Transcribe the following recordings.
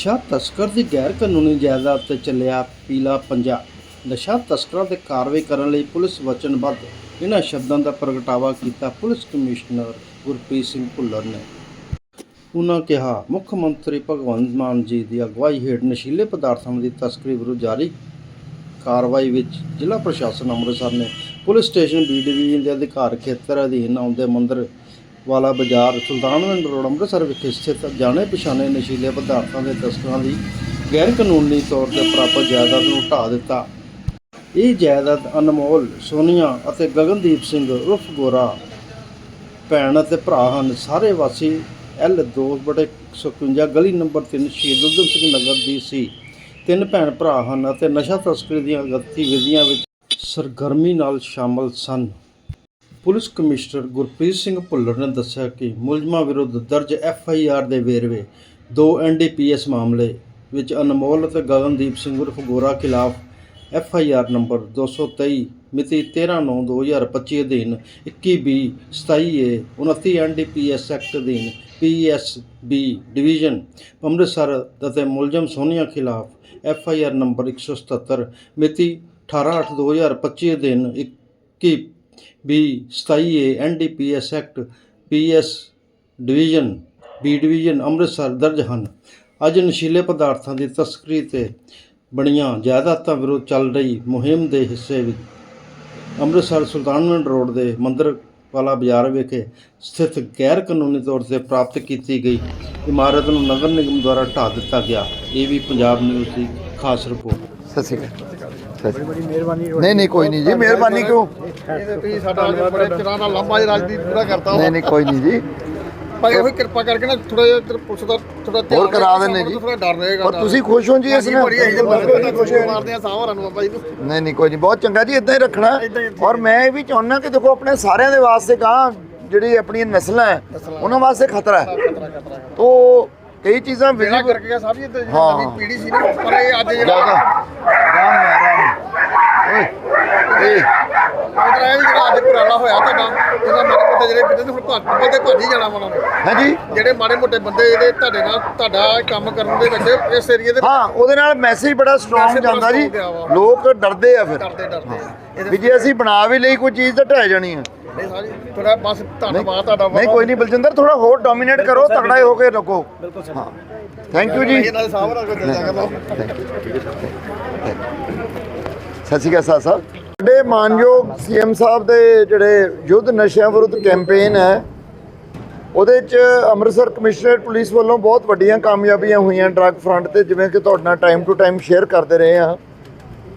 ਨਸ਼ਾ ਤਸਕਰ ਦੀ ਗੈਰ ਕਾਨੂੰਨੀ ਜਾਇਦਾਦ ਤੇ ਚੱਲਿਆ ਪੀਲਾ ਪੰਜਾ। ਨਸ਼ਾ ਤਸਕਰਾਂ ਤੇ ਕਾਰਵਾਈ ਕਰਨ ਲਈ ਪੁਲਿਸ ਵਚਨਬੱਧ। ਇਹਨਾਂ ਸ਼ਬਦਾਂ ਦਾ ਪ੍ਰਗਟਾਵਾ ਕੀਤਾ ਪੁਲਿਸ ਕਮਿਸ਼ਨਰ ਗੁਰਪ੍ਰੀਤ ਸਿੰਘ ਭੁੱਲਰ ਨੇ। ਉਨ੍ਹਾਂ ਕਿਹਾ, ਮੁੱਖ ਮੰਤਰੀ ਭਗਵੰਤ ਮਾਨ ਜੀ ਦੀ ਅਗਵਾਈ ਹੇਠ ਨਸ਼ੀਲੇ ਪਦਾਰਥਾਂ ਦੀ ਤਸਕਰੀ ਵਿਰੁੱਧ ਜਾਰੀ ਕਾਰਵਾਈ ਵਿੱਚ ਜ਼ਿਲ੍ਹਾ ਪ੍ਰਸ਼ਾਸਨ ਅੰਮ੍ਰਿਤਸਰ ਨੇ। ਪੁਲਿਸ ਸਟੇਸ਼ਨ ਬੀ ਡਿਵੀਜ਼ਨ ਦੇ ਅਧਿਕਾਰ ਖੇਤਰ ਅਧੀਨ ਆਉਂਦੇ ਮੰਦਰ ਵਾਲਾ ਬਾਜ਼ਾਰ ਸੁਲਤਾਨਵਿੰਡ ਰੋਡ, ਅੰਮ੍ਰਿਤਸਰ ਵਿਖੇ ਸਥਿਤ ਜਾਣੇ ਪਛਾਣੇ ਨਸ਼ੀਲੇ ਪਦਾਰਥਾਂ ਦੇ ਤਸਕਰਾਂ ਦੀ ਗੈਰ ਕਾਨੂੰਨੀ ਤੌਰ ਤੇ ਪ੍ਰਾਪਤ ਜਾਇਦਾਦ ਨੂੰ ਢਾਹ ਦਿੱਤਾ। ਇਹ ਜਾਇਦਾਦ ਅਨਮੋਲ, ਸੋਨੀਆ ਅਤੇ ਗਗਨਦੀਪ ਸਿੰਘ ਉਰਫ ਗੋਰਾ ਭੈਣ ਅਤੇ ਭਰਾ ਹਨ। ਸਾਰੇ ਵਾਸੀ ਐਲ 2/151 ਗਲੀ ਨੰਬਰ 3 ਸ਼ਹੀਦ ਊਧਮ ਸਿੰਘ ਨਗਰ ਦੀ ਸੀ। ਤਿੰਨ ਭੈਣ ਭਰਾ ਹਨ ਅਤੇ ਨਸ਼ਾ ਤਸਕਰੀ ਦੀਆਂ ਗਤੀਵਿਧੀਆਂ ਵਿੱਚ ਸਰਗਰਮੀ ਨਾਲ ਸ਼ਾਮਲ ਸਨ। ਪੁਲਿਸ ਕਮਿਸ਼ਨਰ ਗੁਰਪ੍ਰੀਤ ਸਿੰਘ ਭੁੱਲਰ ਨੇ ਦੱਸਿਆ ਕਿ ਮੁਲਜ਼ਮਾਂ ਵਿਰੁੱਧ ਦਰਜ ਐਫ ਆਈ ਆਰ ਦੇ ਵੇਰਵੇ ਦੋ ਐਨ ਡੀ ਪੀ ਐਸ ਮਾਮਲੇ ਵਿੱਚ ਅਨਮੋਲ ਅਤੇ ਗਗਨਦੀਪ ਸਿੰਘ ਉਰਫ ਗੋਰਾ ਖਿਲਾਫ ਐਫ ਆਈ ਆਰ ਨੰਬਰ 223 ਮਿਤੀ 13/9/2025 ਅਧੀਨ 21 27 A 29 N D P S act ਅਧੀਨ P S B division Amritsar ਅਤੇ ਮੁਲਜ਼ਮ ਸੋਨੀਆ ਖਿਲਾਫ ਐਫ ਆਈ ਆਰ ਨੰਬਰ 177 ਮਿਤੀ 18/8/2025 ਅਧੀਨ 21 B 27 A N D P S act P S division B division Amritsar ਦਰਜ ਹਨ। ਅੱਜ ਨਸ਼ੀਲੇ ਪਦਾਰਥਾਂ ਦੀ ਤਸਕਰੀ ਤੇ ਬਣੀਆਂ ਜਾਇਦਾਦਾਂ ਵਿਰੁੱਧ ਚੱਲ ਰਹੀ ਮੁਹਿੰਮ ਦੇ ਹਿੱਸੇ ਵਿੱਚ ਅੰਮ੍ਰਿਤਸਰ ਸੁਲਤਾਨਵੰਡ ਰੋਡ ਦੇ ਮੰਦਰ ਵਾਲਾ ਬਾਜ਼ਾਰ ਵਿਖੇ ਸਥਿਤ ਗੈਰ ਕਾਨੂੰਨੀ ਤੌਰ ਤੇ ਪ੍ਰਾਪਤ ਕੀਤੀ ਗਈ ਇਮਾਰਤ ਨੂੰ ਨਗਰ ਨਿਗਮ ਦੁਆਰਾ ਢਾਹ ਦਿੱਤਾ ਗਿਆ। ਇਹ ਵੀ ਪੰਜਾਬ ਨਿਊਜ਼ ਦੀ ਖਾਸ ਰਿਪੋਰਟ। ਸਤਿ ਸ਼੍ਰੀ ਅਕਾਲ। ਬੜੀ ਮਿਹਰਬਾਨੀ ਨਹੀਂ ਨਹੀਂ ਕੋਈ ਨਹੀਂ ਜੀ। ਮਿਹਰਬਾਨੀ ਕਿਉਂ? ਤੁਸੀਂ ਸਾਡਾ ਅੱਜ ਬੜੇ ਚਿਰਾਂ ਨਾਲ ਲੰਬਾ ਜਿਹਾ ਰਾਜਨੀਤੀ ਪੂਰਾ ਕਰਤਾ ਨਹੀਂ ਨਹੀਂ ਕੋਈ ਨਹੀਂ ਜੀ। ਪਰ ਇਹੋ ਹੀ ਕਿਰਪਾ ਕਰਕੇ ਨਾ ਥੋੜਾ ਜਿਹਾ ਤੇਰੇ ਪੁਲਿਸ ਦਾ ਥੋੜਾ ਹੋਰ ਕਰਾ ਦਿੰਦੇ ਜੀ। ਥੋੜਾ ਡਰ ਰਹੇਗਾ ਪਰ ਤੁਸੀਂ ਖੁਸ਼ ਹੋ ਜੀ ਇਸ ਨਾਲ ਬੜੀ ਅਸੀਂ ਬੰਦੇ ਖੁਸ਼ ਮਾਰਦੇ ਆ ਸਾਹਮਣੇ ਨੂੰ ਬਾਬਾ ਜੀ। ਨੂੰ ਨਹੀਂ ਨਹੀਂ ਕੋਈ ਨਹੀਂ। ਬਹੁਤ ਚੰਗਾ ਜੀ ਇਦਾਂ ਹੀ ਰੱਖਣਾ। ਔਰ ਮੈਂ ਇਹ ਵੀ ਚਾਹੁੰਦਾ ਕਿ ਦੇਖੋ ਆਪਣੇ ਸਾਰਿਆਂ ਦੇ ਵਾਸਤੇ ਕਹਾਂ ਜਿਹੜੀ ਆਪਣੀਆਂ ਨਸਲਾਂ ਹੈ ਉਹਨਾਂ ਵਾਸਤੇ ਖਤਰਾ ਹੈ। ਖਤਰਾ ਖਤਰਾ ਤੋ ਕਈ ਚੀਜ਼ਾਂ ਵਿਜ਼ਿਬਲ ਕਰਕੇ ਸਾਹਿਬ ਜੀ ਨਵੀਂ ਪੀੜ੍ਹੀ ਸੀ ਨਾ ਪਰ ਇਹ ਅੱਜ ਜਿਹੜਾ ਰਾਮ ਓਏ। ਏ ਉਧਰ ਇਹ ਵੀ ਜਿਹੜਾ ਅੱਜ ਪੁਰਾਣਾ ਹੋਇਆ ਤੁਹਾਡਾ ਇਹਦਾ ਮਾੜੇ ਮੋਟੇ ਜਿਹੜੇ ਬੰਦੇ ਨੇ ਹੁਣ ਭੱਜ ਬੰਦੇ ਭੱਜ ਹੀ ਜਾਣਾ ਵਾ ਉਹਨਾਂ ਨੇ। ਹਾਂਜੀ। ਜਿਹੜੇ ਮਾੜੇ ਮੋਟੇ ਬੰਦੇ ਜਿਹੜੇ ਤੁਹਾਡੇ ਨਾਲ ਤੁਹਾਡਾ ਕੰਮ ਕਰਨ ਦੇ ਵਿੱਚ ਇਸ ਏਰੀਏ ਦੇ ਹਾਂ ਉਹਦੇ ਨਾਲ ਮੈਸੇਜ ਬੜਾ ਸਟਰੋਂਗ Message ਬੜਾ ਜਾਂਦਾ ਜੀ। strong ਗਿਆ ਵਾ। ਲੋਕ ਡਰਦੇ ਆ ਫਿਰ। ਡਰਦੇ ਡਰਦੇ ਆ। ਇਹਦੇ ਵੀ ਜੇ ਅਸੀਂ ਬਣਾ ਵੀ ਲਈ ਕੋਈ ਚੀਜ਼ ਤਾਂ ਢਹਿ ਜਾਣੀ ਆ। ਨਹੀਂ ਸਾਰੀ ਥੋੜਾ ਬਸ ਧੰਨਵਾਦ ਤੁਹਾਡਾ ਨਹੀਂ ਕੋਈ ਨਹੀਂ ਬਲਜਿੰਦਰ ਥੋੜਾ ਹੋਰ ਡੋਮੀਨੇਟ ਕਰੋ ਤਗੜਾ ਹੋ ਕੇ ਲੱਗੋ ਬਿਲਕੁਲ ਸਰ। ਹਾਂ। ਥੈਂਕ ਯੂ ਜੀ। ਇਹਨਾਂ ਦੇ ਸਾਹਮਣੇ ਕੋਈ ਚੱਲਦਾ ਕਰਦਾ ਸਤਿ ਸ਼੍ਰੀ ਅਕਾਲ ਸਾਹਿਬ ਸਾਹਿਬ। ਸਾਡੇ ਮਾਨਯੋਗ ਸੀਐਮ ਸਾਹਿਬ ਦੇ ਜਿਹੜੇ ਯੁੱਧ ਨਸ਼ਿਆਂ ਵਿਰੁੱਧ ਕੈਂਪੇਨ ਹੈ, ਉਹਦੇ ਚ ਅੰਮ੍ਰਿਤਸਰ ਕਮਿਸ਼ਨਰੇਟ ਪੁਲਿਸ ਵੱਲੋਂ ਬਹੁਤ ਵੱਡੀਆਂ ਕਾਮਯਾਬੀਆਂ ਹੋਈਆਂ ਡਰੱਗ ਫਰੰਟ ਤੇ, ਜਿਵੇਂ ਕਿ ਤੁਹਾਡੇ ਨਾਲ ਟਾਈਮ ਟੂ ਟਾਈਮ ਸ਼ੇਅਰ ਕਰਦੇ ਰਹੇ ਹਾਂ।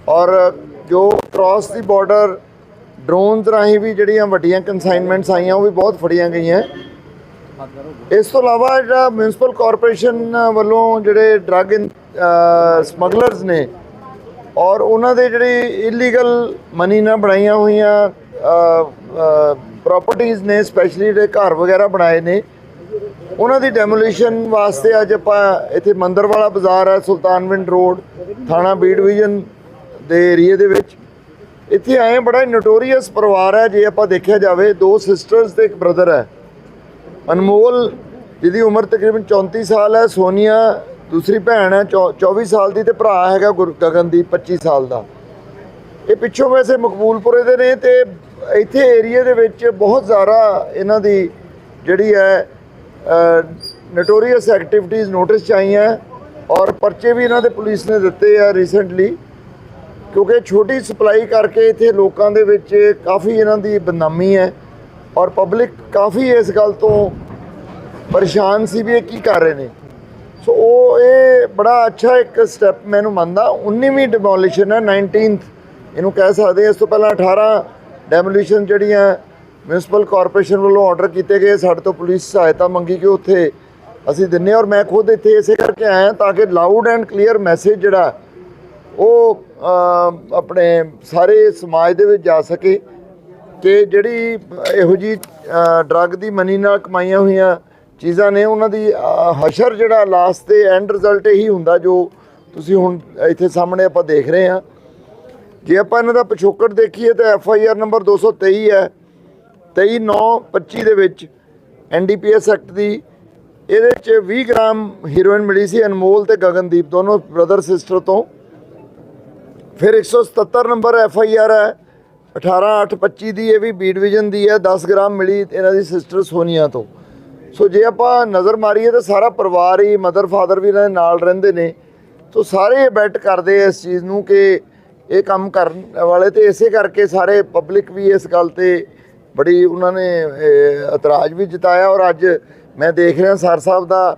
ਔਰ ਜੋ ਕ੍ਰਾਸ ਦੀ ਬਾਰਡਰ ਡਰੋਨਸ ਰਾਹੀਂ ਵੀ ਜਿਹੜੀਆਂ ਵੱਡੀਆਂ ਕਨਸਾਈਨਮੈਂਟਸ ਆਈਆਂ, ਉਹ ਵੀ ਬਹੁਤ ਫੜੀਆਂ ਗਈਆਂ। ਇਸ ਤੋਂ ਇਲਾਵਾ ਜਿਹੜਾ ਮਿਊਨਿਸਪਲ ਕਾਰਪੋਰੇਸ਼ਨ ਵੱਲੋਂ ਜਿਹੜੇ ਡਰੱਗ ਸਮਗਲਰਸ ਨੇ ਔਰ ਉਹਨਾਂ ਦੇ ਜਿਹੜੀ ਇਲੀਗਲ ਮਨੀ ਨਾਲ ਬਣਾਈਆਂ ਹੋਈਆਂ ਪ੍ਰਾਪਰਟੀਆਂ ਨੇ ਸਪੈਸ਼ਲੀ ਜਿਹੜੇ ਘਰ ਵਗੈਰਾ ਬਣਾਏ ਨੇ, ਉਹਨਾਂ ਦੀ ਡੈਮੋਲੀਸ਼ਨ ਵਾਸਤੇ ਅੱਜ ਆਪਾਂ ਇੱਥੇ ਮੰਦਰ ਵਾਲਾ ਬਾਜ਼ਾਰ ਹੈ, ਸੁਲਤਾਨਵਿੰਡ ਰੋਡ, ਥਾਣਾ ਬੀ ਡਿਵੀਜ਼ਨ ਦੇ ਏਰੀਏ ਦੇ ਵਿੱਚ। ਇੱਥੇ ਆਏ ਬੜਾ ਨੋਟੋਰੀਅਸ ਪਰਿਵਾਰ ਹੈ, ਜੇ ਆਪਾਂ ਦੇਖਿਆ ਜਾਵੇ, ਦੋ ਸਿਸਟਰਸ ਤੇ ਇੱਕ ਬ੍ਰਦਰ ਹੈ। ਅਨਮੋਲ, ਜਿਹਦੀ ਉਮਰ ਤਕਰੀਬਨ 34 ਸਾਲ ਹੈ, ਸੋਨੀਆ ਦੂਸਰੀ ਭੈਣ ਹੈ, ਚੌ- 24 ਸਾਲ ਦੀ ਤੇ ਭਰਾ ਹੈਗਾ ਗੁਰ- ਗਗਨਦੀਪ 25 ਸਾਲ ਦਾ। ਇਹ ਪਿੱਛੋਂ ਵੈਸੇ ਮਕਬੂਲਪੁਰੇ ਦੇ ਨੇ ਤੇ ਇੱਥੇ ਏਰੀਆ ਦੇ ਵਿੱਚ ਬਹੁਤ ਜ਼ਿਆਦਾ ਇਹਨਾਂ ਦੀ ਜਿਹੜੀ ਹੈ ਨਟੋਰੀਅਸ ਐਕਟੀਵਿਟੀਜ਼ ਨੋਟਿਸ 'ਚ ਆਈਆਂ ਔਰ ਪਰਚੇ ਵੀ ਇਹਨਾਂ ਦੇ ਪੁਲਿਸ ਨੇ ਦਿੱਤੇ ਆ ਰੀਸੈਂਟਲੀ ਕਿਉਂਕਿ ਛੋਟੀ ਸਪਲਾਈ ਕਰਕੇ ਇੱਥੇ ਲੋਕਾਂ ਦੇ ਵਿੱਚ ਕਾਫੀ ਇਹਨਾਂ ਦੀ ਬਦਨਾਮੀ ਹੈ ਔਰ ਪਬਲਿਕ ਕਾਫੀ ਇਸ ਗੱਲ ਤੋਂ ਪਰੇਸ਼ਾਨ ਸੀ ਵੀ ਇਹ ਕੀ ਕਰ ਰਹੇ ਨੇ। ਸੋ ਉਹ ਬੜਾ ਅੱਛਾ ਇੱਕ ਸਟੈਪ ਮੈਨੂੰ ਮੰਨਦਾ 19ਵੀਂ ਡਿਮੋਲੀਸ਼ਨ ਹੈ 19th ਇਹਨੂੰ ਕਹਿ ਸਕਦੇ ਹਾਂ। ਇਸ ਤੋਂ ਪਹਿਲਾਂ 18 ਡੈਮੋਲੀਸ਼ਨ ਜਿਹੜੀਆਂ ਮਿਊਨਿਸਪਲ ਕਾਰਪੋਰੇਸ਼ਨ ਵੱਲੋਂ ਆਰਡਰ ਕੀਤੇ ਗਏ, ਸਾਡੇ ਤੋਂ ਪੁਲਿਸ ਸਹਾਇਤਾ ਮੰਗੀ ਕਿ ਉੱਥੇ ਅਸੀਂ ਦਿੰਨੇ ਔਰ ਮੈਂ ਖੁਦ ਇੱਥੇ ਇਸੇ ਕਰਕੇ ਆਇਆ ਤਾਂ ਕਿ ਲਾਊਡ ਐਂਡ ਕਲੀਅਰ ਮੈਸੇਜ ਜਿਹੜਾ, ਉਹ ਆਪਣੇ ਸਾਰੇ ਸਮਾਜ ਦੇ ਵਿੱਚ ਜਾ ਸਕੇ ਕਿ ਜਿਹੜੀ ਇਹੋ ਜੀ ਡਰੱਗ ਦੀ ਮਨੀ ਨਾਲ ਕਮਾਈਆਂ ਹੋਈਆਂ ਚੀਜ਼ਾਂ ਨੇ ਉਹਨਾਂ ਦੀ ਹਸ਼ਰ ਜਿਹੜਾ ਲਾਸਟ ਤੇ ਐਂਡ ਰਿਜ਼ਲਟ ਇਹੀ ਹੁੰਦਾ ਜੋ ਤੁਸੀਂ ਹੁਣ ਇੱਥੇ ਸਾਹਮਣੇ ਆਪਾਂ ਦੇਖ ਰਹੇ ਹਾਂ। ਜੇ ਆਪਾਂ ਇਹਨਾਂ ਦਾ ਪਿਛੋਕੜ ਦੇਖੀਏ ਤਾਂ ਐਫ ਆਈ ਆਰ ਨੰਬਰ 223 ਹੈ। 23/9/25 ਦੇ ਵਿੱਚ N D P S act ਦੀ, ਇਹਦੇ ਚ 20 ਗ੍ਰਾਮ ਹੀਰੋਇਨ ਮਿਲੀ ਸੀ ਅਨਮੋਲ ਤੇ ਗਗਨਦੀਪ ਦੋਨੋਂ ਬ੍ਰਦਰ ਸਿਸਟਰ ਤੋਂ। ਫਿਰ 177 ਨੰਬਰ ਐਫ ਆਈ ਆਰ ਹੈ। 18825 ਦੀ ਇਹ ਵੀ ਬੀ ਡਿਵੀਜ਼ਨ ਦੀ ਹੈ। 10 ਗ੍ਰਾਮ ਮਿਲੀ ਇਹਨਾਂ ਦੀ ਸਿਸਟਰ ਸੋਨੀਆ ਤੋਂ। ਸੋ ਜੇ ਆਪਾਂ ਨਜ਼ਰ ਮਾਰੀਏ ਤਾਂ ਸਾਰਾ ਪਰਿਵਾਰ ਹੀ ਮਦਰ ਫਾਦਰ ਵੀ ਇਹਨਾਂ ਦੇ ਨਾਲ ਰਹਿੰਦੇ ਨੇ। ਸੋ ਸਾਰੇ ਬੈਟ ਕਰਦੇ ਆ ਇਸ ਚੀਜ਼ ਨੂੰ ਕਿ ਇਹ ਕੰਮ ਕਰਨ ਵਾਲੇ ਤੇ ਇਸੇ ਕਰਕੇ ਸਾਰੇ ਪਬਲਿਕ ਵੀ ਇਸ ਗੱਲ ਤੇ ਬੜੀ ਉਹਨਾਂ ਨੇ ਇਤਰਾਜ਼ ਵੀ ਜਤਾਇਆ ਔਰ ਅੱਜ ਮੈਂ ਦੇਖ ਰਿਹਾ ਸਰ ਸਾਹਿਬ ਦਾ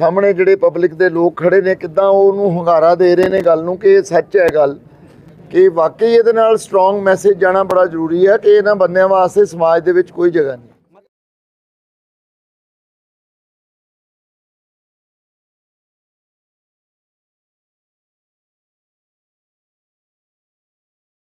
ਸਾਹਮਣੇ ਜਿਹੜੇ ਪਬਲਿਕ ਦੇ ਲੋਕ ਖੜੇ ਨੇ, ਕਿੱਦਾਂ ਉਹ ਉਹਨੂੰ ਹੁੰਗਾਰਾ ਦੇ ਰਹੇ ਨੇ ਗੱਲ ਨੂੰ ਕਿ ਇਹ ਸੱਚ ਹੈ ਗੱਲ, ਕਿ ਵਾਕਈ ਇਹਦੇ ਨਾਲ ਸਟਰੋਂਗ ਮੈਸੇਜ ਜਾਣਾ ਬੜਾ ਜ਼ਰੂਰੀ ਹੈ ਕਿ ਇਹਨਾਂ ਬੰਦਿਆਂ ਵਾਸਤੇ ਸਮਾਜ ਦੇ ਵਿੱਚ ਕੋਈ ਜਗ੍ਹਾ ਨਹੀਂ।